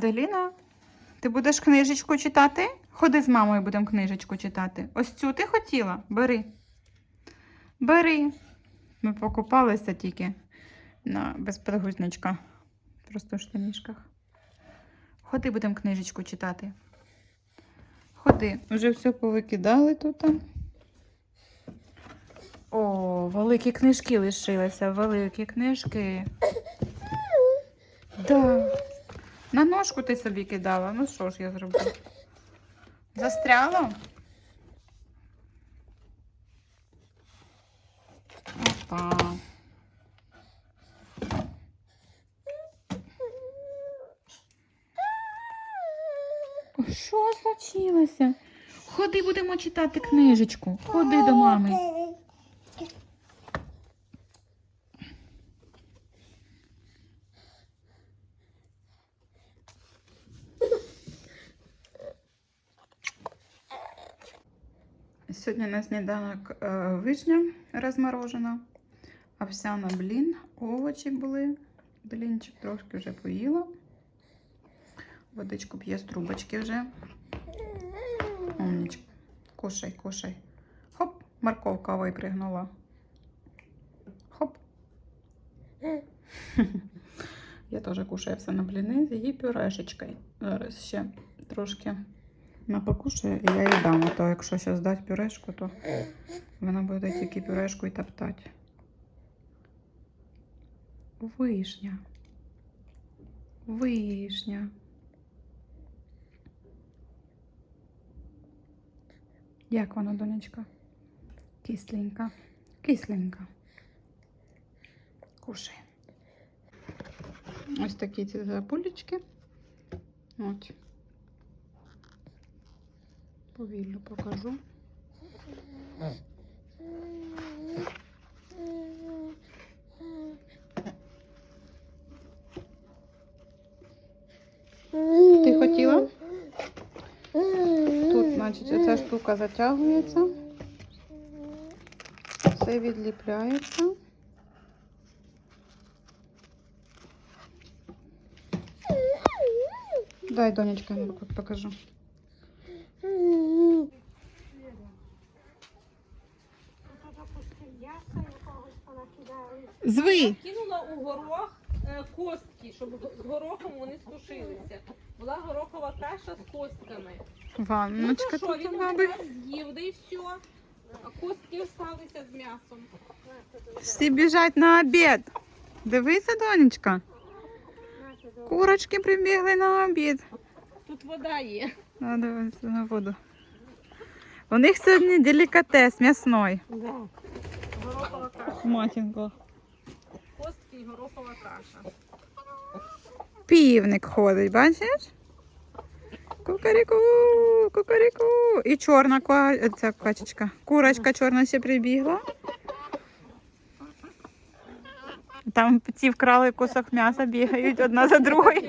Аделіна, ти будеш книжечку читати? Ходи з мамою будемо книжечку читати. Ось цю ти хотіла? Бери. Бери. Ми покупалися тільки на безподгузничка. Просто в штанішках. Ходи будемо книжечку читати. Ходи, вже все повикидали тут. О, великі книжки лишилися, великі книжки. Да. На ножку ти собі кидала. Ну що ж я зроблю? Застряло? Опа. Що случилося? Ходи, будемо читати книжечку. Ходи до мами. Сьогодні на сніданок е, вишня розморожена, овсяна блін, овочі були. Блінчик трошки вже поїла. Водичку п'є з трубочки вже. Умничка. Кушай, кушай. Хоп, морковка випригнула. Хоп. Я теж кушаю все на бліни з її пюрешечкою. Зараз ще трошки напокушаю і я їй дам. А то якщо зараз дати пюрешку, то вона буде тільки пюрешку і топтати. Вишня. Вишня. Як вона, донечка? Кисленька. Кисленька. Кушай. Ось такі ці запулечки. От. Повільно покажу. Ти хотіла? Тут, значить, ця штука затягується. Все відліпляється. Дай, донечка, я покажу. Зви! Кинула у горох е, костки, щоб з горохом вони стушилися. Була горохова каша з костками. Ванночка ну, то що, тут він з'їв, да і все. А костки залишилися з м'ясом. Всі біжать на обід. Дивися, донечка. Курочки прибігли на обід. Тут вода є. А, дивися на воду. У них сьогодні делікатес м'ясной. Да. Горохова каша. Матінко. Костки і горохова каша. Півник ходить, бачиш? Кукаріку, кукаріку. І чорна ка... ця качечка. Курочка чорна ще прибігла. Там ці вкрали кусок м'яса, бігають одна за другою.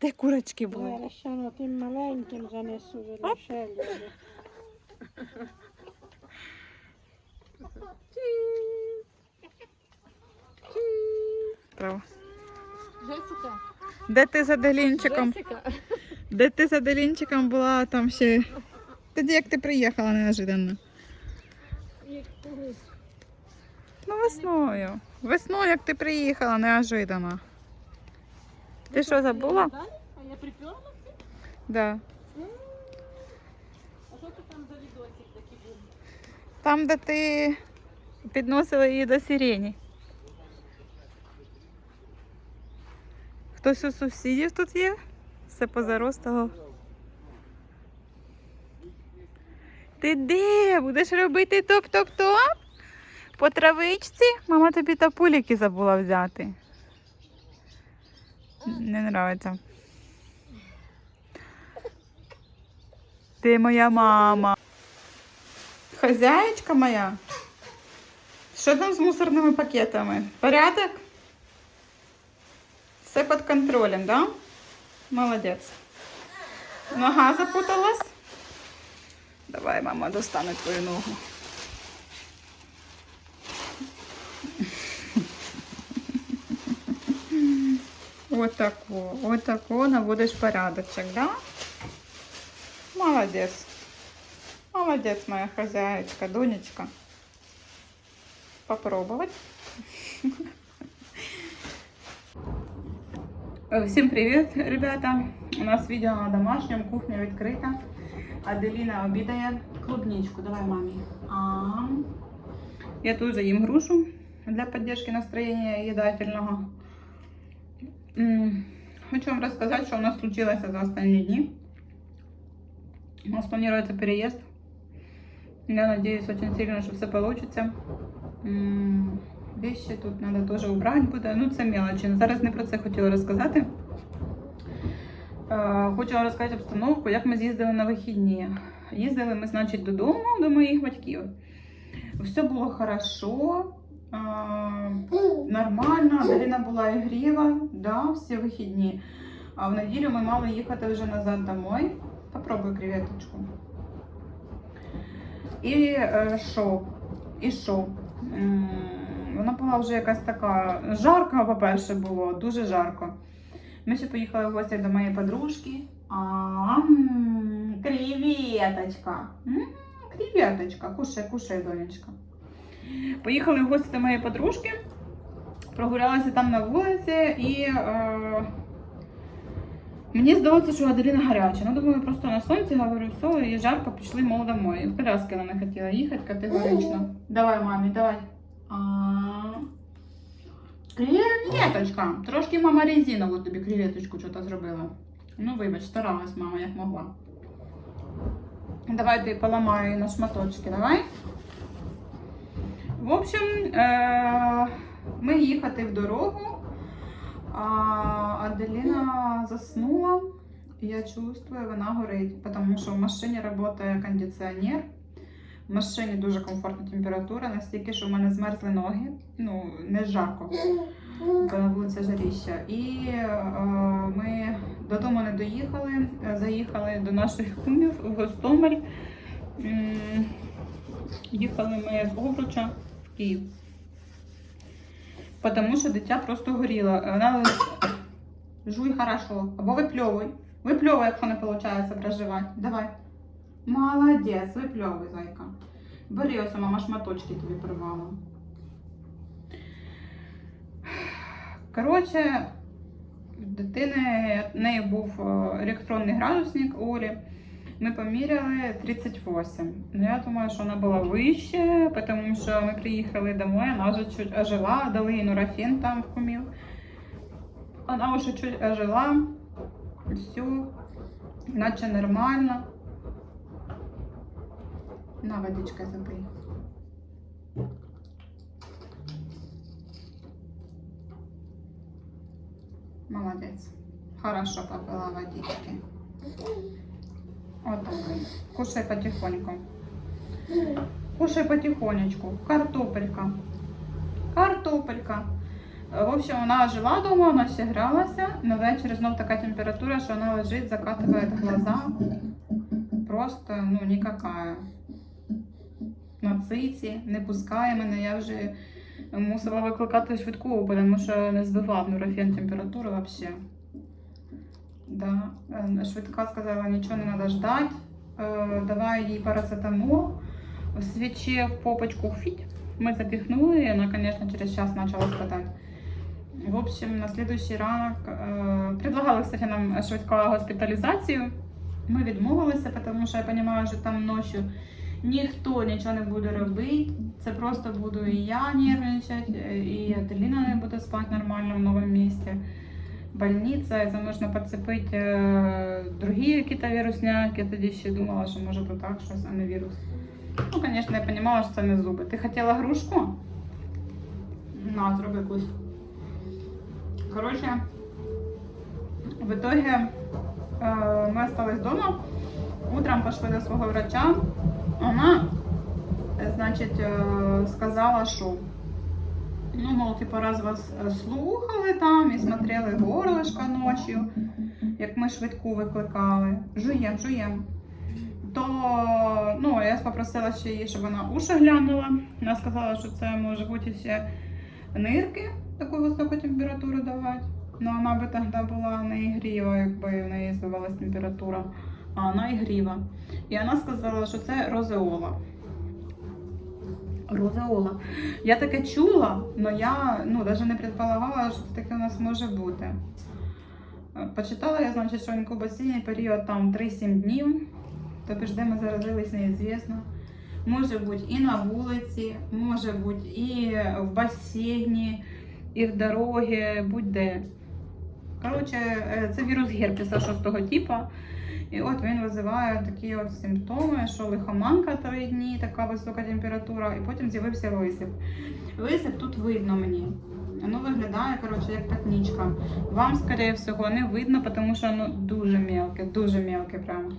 Де курочки були? На тим маленьким занесу шелі. Право. Джесіка. Де ти за Делінчиком? Джесіка. Де ти за Делінчиком була там ще. Тоді як ти приїхала неожиданно? Як. Ну, весною. Весною, як ти приїхала неожиданно. Ти що забула? А я приперла? Да. А що ти там за відосик такий був? Там, де ти підносила її до сирені. Хтось у сусідів тут є? Все позаростало. Ти де? Будеш робити топ-топ-топ? По травичці? Мама тобі тапуліки забула взяти. Не нравиться. Ти моя мама. Хазяєчка моя. Що там з мусорними пакетами? Порядок? Все під контролем, да? Молодець. Нога запуталась? Давай, мама, достане твою ногу. Отако, отако наводиш порядочок, да? Молодець. Молодець, моя хозяйка, донечка. Попробовать. Всем привет, ребята! У нас видео на домашнем, кухня відкрита. Аделіна обідає клубничку. Давай мамі. А, Я тоже їм грушу для поддержки настроения їдательного. Хочу вам рассказать, что у нас случилось за остальные дни. У нас планируется переезд. Я надеюсь очень сильно, что все получится. Вещи тут надо тоже убрать буде. Ну, це мелочі. Зараз не про це хотіла розказати. Хочу вам розказати обстановку, як ми з'їздили на вихідні. Їздили ми, значить, додому до моїх батьків. Все було хорошо, нормально, Аделіна була ігріва, да, всі вихідні. А в неділю ми мали їхати вже назад домой. Попробуй креветочку. І е, що? І що? Вона була вже якась така жарка, по-перше, було, дуже жарко. Ми ще поїхали в гості до моєї подружки. А, креветочка. Креветочка. Кушай, кушай, донечка. Поїхали в гості до моєї подружки, прогулялися там на вулиці і. Е, Мені здалося, що Аделіна гаряча. Ну, думаю, просто на сонці говорю, все, і жарко пішли, мов домой. В коляски вона не хотіла їхати категорично. Давай, мамі, давай. А, Креветочка. Трошки мама резинову тобі креветочку що-то зробила. Ну, вибач, старалась мама, як могла. Давай ти поламаю її на шматочки, давай. В общем, е- ми їхати в дорогу. А Аделіна заснула. Я чувствую, вона горить, тому що в машині працює кондиціонер. В машині дуже комфортна температура, настільки, що в мене змерзли ноги. Ну, не жарко, на вулиця жаріща. І е, ми додому не доїхали, заїхали до наших кумів в Гостомель. Їхали ми з Овруча Київ. Потому що дитя просто горіло. Вона жуй хорошо. Або випльовуй. Випльовуй, якщо не виходить проживати. Давай. Молодець, випльовуй, зайка. Бери ось мама шматочки тобі порвала. Коротше, в дитини в неї був е, електронний градусник Олі. Ми поміряли 38. Ну, я думаю, що вона була вище, тому що ми приїхали домой, вона вже чуть ожила, дали їй там в кумів. Вона вже чуть ожила. Все, наче нормально. На водичка забий. Молодець. Хорошо попила водички. Вот такой. Кушай потихоньку. Кушай потихонечку. Картопелька. Картопелька. Е, В общем, вона жила дома, вона ще гралася. На вечір знов така температура, що вона лежить, закатує глаза. Просто, ну, никакая. На циці, не пускає мене. Я вже мусила викликати швидку, тому що не збивав нурофен температуру взагалі. Да. Е, Швидка сказала, нічого не треба ждати. Е, Давай їй парацетамол. В свічі в попочку фіть. Ми запіхнули, і вона, звісно, через час почала скатати. В общем, на следующий ранок е, предлагали, кстати, нам швидку госпіталізацію. Ми відмовилися, тому що я розумію, що там ночі ніхто нічого не буде робити. Це просто буду і я нервничати, і Аделіна не буде спати нормально в новому місці. Больниця, это можна підцепити е, другі якісь вірусняки. Тоді ще думала, що може то так, а не вірус. Ну, звісно, я розуміла, що це не зуби. Ти хотіла грушку? На, зроби якусь. Коротше, в итоге е, ми остались вдома. Утром пошли до свого врача. Вона, значить, е, сказала, що Ну, мол, типу, раз вас е, слухали там і смотрели горлишко ночі, як ми швидку викликали. Жуєм, жуєм. То ну, я попросила ще її, щоб вона уші глянула. Вона сказала, що це може бути ще нирки, таку високу температуру давати. Ну, вона би тоді була не ігріва, якби в неї збивалась температура, а вона ігріва. І вона сказала, що це розеола. Розеола. Я таке чула, але я ну, навіть не предполагала, що таке у нас може бути. Е, Почитала я, значить, що інкубаційний період там 3-7 днів. Тобто, де ми заразились, неізвісно. Може бути і на вулиці, може бути і в басейні, і в дорогі, будь-де. Коротше, е, це вірус герпеса 6 типа. І от він визиває такі от симптоми, що лихоманка три дні, така висока температура, і потім з'явився висип. Висип тут видно мені. Воно виглядає, коротше, як п'ятничка. Вам, скоріше всього, не видно, тому що воно дуже мелке, дуже мелке прямо.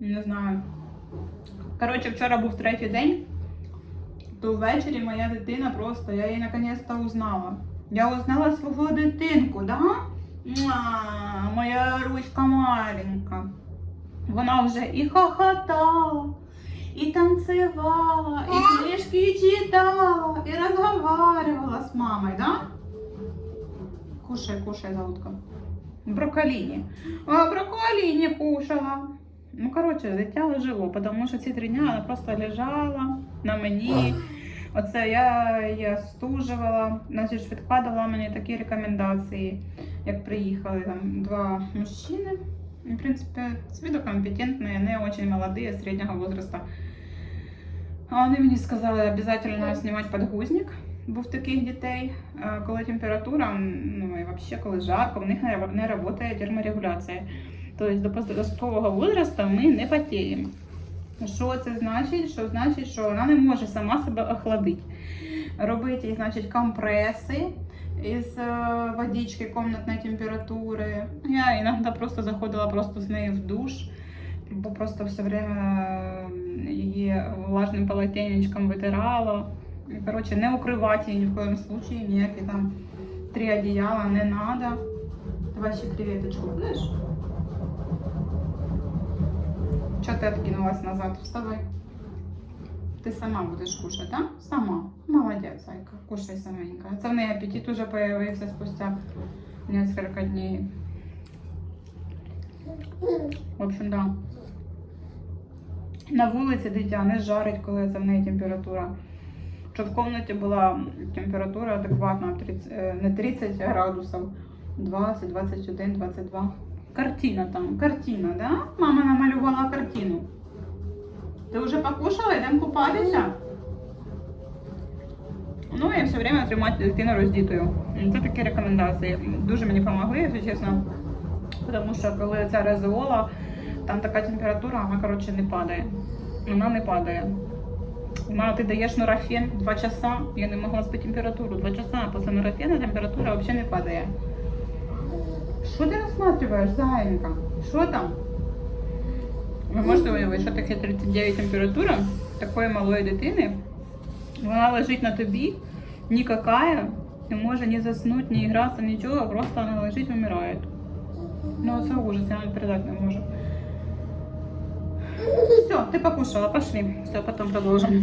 Не знаю. Коротше, вчора був третій день, то ввечері моя дитина просто, я її наконець-то узнала. Я узнала свого дитинку, да? Муа, моя ручка маленька. Вона вже і хохотала, і танцювала, і книжки читала, і розмовляла з мамою, да? Кушай, кушай, золотко. Брокколіні. А брокколіні кушала. Ну, коротше, дитя жило, тому що ці три дні вона просто лежала на мені. Оце я її стужувала, значить, швидка дала мені такі рекомендації, як приїхали там два мужчини. В принципі, з компетентні, не дуже молоді, середнього возрасту. А вони мені сказали, обов'язково знімати підгузник, бо в таких дітей, коли температура, ну і взагалі коли жарко, в них не, не працює терморегуляція. Тобто до подросткового возрасту ми не потіємо. Що це значить? Що значить, що вона не може сама себе охладити. Робити, їй, значить, компреси із е, водички комнатної температури. Я іноді просто заходила просто з нею в душ, бо просто все время її влажним полотенечком витирала. Коротше, не укривати її ні в коєму случаї, ніякі там три одіяла не треба. Давай ще креветочку будеш? Чого ти откинулась назад? Вставай. Ти сама будеш кушати, так? Сама. Молодець, Айка. Кушай саменька. Це в неї апетит уже появився спустя несколько дней. В общем, да. На вулиці дитя не жарить, коли це в неї температура. Щоб в кімнаті була температура адекватна, 30, е, не 30 градусів, 20, 21, 22. Картина там, картина, да? Мама намалювала картину. Ти вже покушала, йдемо купатися? Ну і все время тримати дитину роздітою. Це такі рекомендації. Дуже мені допомогли, якщо чесно. Тому що коли ця резеола, там така температура, вона коротше не падає. Вона не падає. Вона, ти даєш нурофен 2 часа, я не могла спити температуру. 2 часа після нурофена температура взагалі не падає. Що ти розсматриваєш, зайенька? Що там? Ви можете уявити, що таке 39 температура такої малої дитини. Вона лежить на тобі, ні какая, не може ні заснути, ні гратися, нічого, просто вона лежить вмирає. Ну це ужас, я навіть передати не можу. Все, ти покушала, пошли. Все, потім продовжимо.